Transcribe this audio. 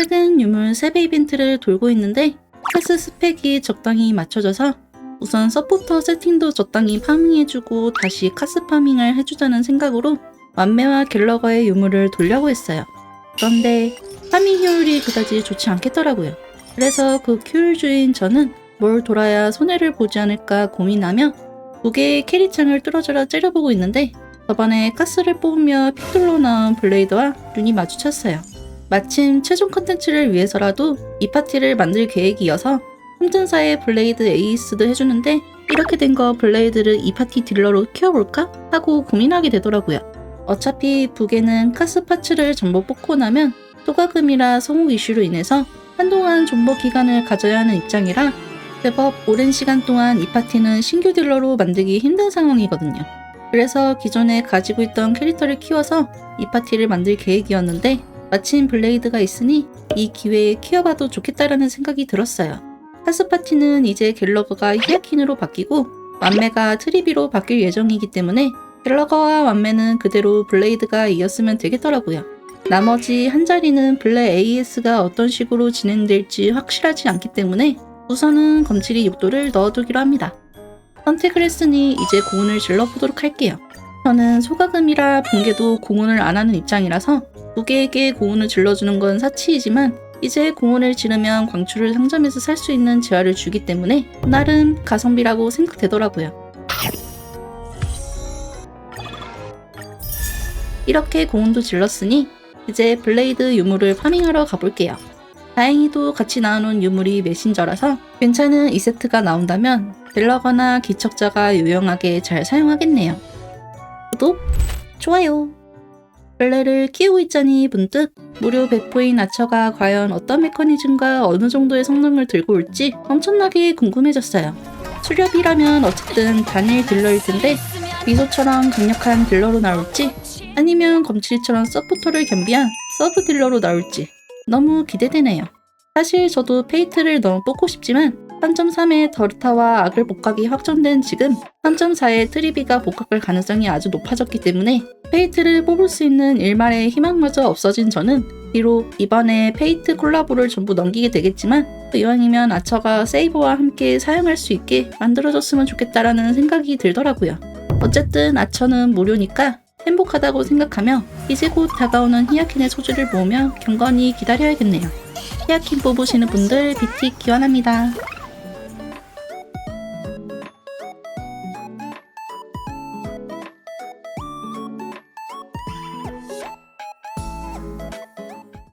최근 유물 3배 이벤트를 돌고 있는데 패스 스펙이 적당히 맞춰져서 우선 서포터 세팅도 적당히 파밍해주고 다시 카스 파밍을 해주자는 생각으로 완매와 갤러거의 유물을 돌려고 했어요. 그런데 파밍 효율이 그다지 좋지 않겠더라고요. 그래서 그 큐율주인 저는 뭘 돌아야 손해를 보지 않을까 고민하며 두 개의 캐리창을 뚫어져라 째려보고 있는데 저번에 가스를 뽑으며 픽돌로 나온 블레이드와 눈이 마주쳤어요. 마침 최종 컨텐츠를 위해서라도 이 파티를 만들 계획이어서 혼전사의 블레이드 에이스도 해주는데 이렇게 된 거 블레이드를 이 파티 딜러로 키워볼까? 하고 고민하게 되더라고요. 어차피 북에는 카스 파츠를 전부 뽑고 나면 소가금이라 소목 이슈로 인해서 한동안 존버 기간을 가져야 하는 입장이라 제법 오랜 시간 동안 이 파티는 신규 딜러로 만들기 힘든 상황이거든요. 그래서 기존에 가지고 있던 캐릭터를 키워서 이 파티를 만들 계획이었는데 마침 블레이드가 있으니 이 기회에 키워봐도 좋겠다라는 생각이 들었어요. 카스 파티는 이제 갤러거가 히아킨으로 바뀌고 완매가 트리비로 바뀔 예정이기 때문에 갤러거와 완매는 그대로 블레이드가 이었으면 되겠더라고요. 나머지 한 자리는 블레 AS가 어떤 식으로 진행될지 확실하지 않기 때문에 우선은 검칠이 6도를 넣어두기로 합니다. 선택을 했으니 이제 고운을 질러보도록 할게요. 저는 소가금이라 붕괴도 고운을 안 하는 입장이라서 두 개에게 고운을 질러주는 건 사치이지만 이제 고운을 지르면 광출을 상점에서 살 수 있는 재화를 주기 때문에 나름 가성비라고 생각되더라고요. 이렇게 고운도 질렀으니 이제 블레이드 유물을 파밍하러 가볼게요. 다행히도 같이 나오는 유물이 메신저라서 괜찮은 2세트가 나온다면 딜러거나 기척자가 유용하게 잘 사용하겠네요. 구독, 좋아요. 블레를 키우고 있자니 문득 무료 배포인 아처가 과연 어떤 메커니즘과 어느 정도의 성능을 들고 올지 엄청나게 궁금해졌어요. 수렵이라면 어쨌든 단일 딜러일 텐데 미소처럼 강력한 딜러로 나올지 아니면 검칠처럼 서포터를 겸비한 서브 딜러로 나올지 너무 기대되네요. 사실 저도 페이트를 너무 뽑고 싶지만 3.3의 더르타와 악을 복각이 확정된 지금 3.4의 트리비가 복각할 가능성이 아주 높아졌기 때문에 페이트를 뽑을 수 있는 일말의 희망마저 없어진 저는 비록 이번에 페이트 콜라보를 전부 넘기게 되겠지만 이왕이면 아처가 세이버와 함께 사용할 수 있게 만들어졌으면 좋겠다라는 생각이 들더라고요. 어쨌든 아처는 무료니까 행복하다고 생각하며 이제 곧 다가오는 히야킨의 소주를 모으며 경건히 기다려야겠네요. 히야킨 뽑으시는 분들 BT 기원합니다.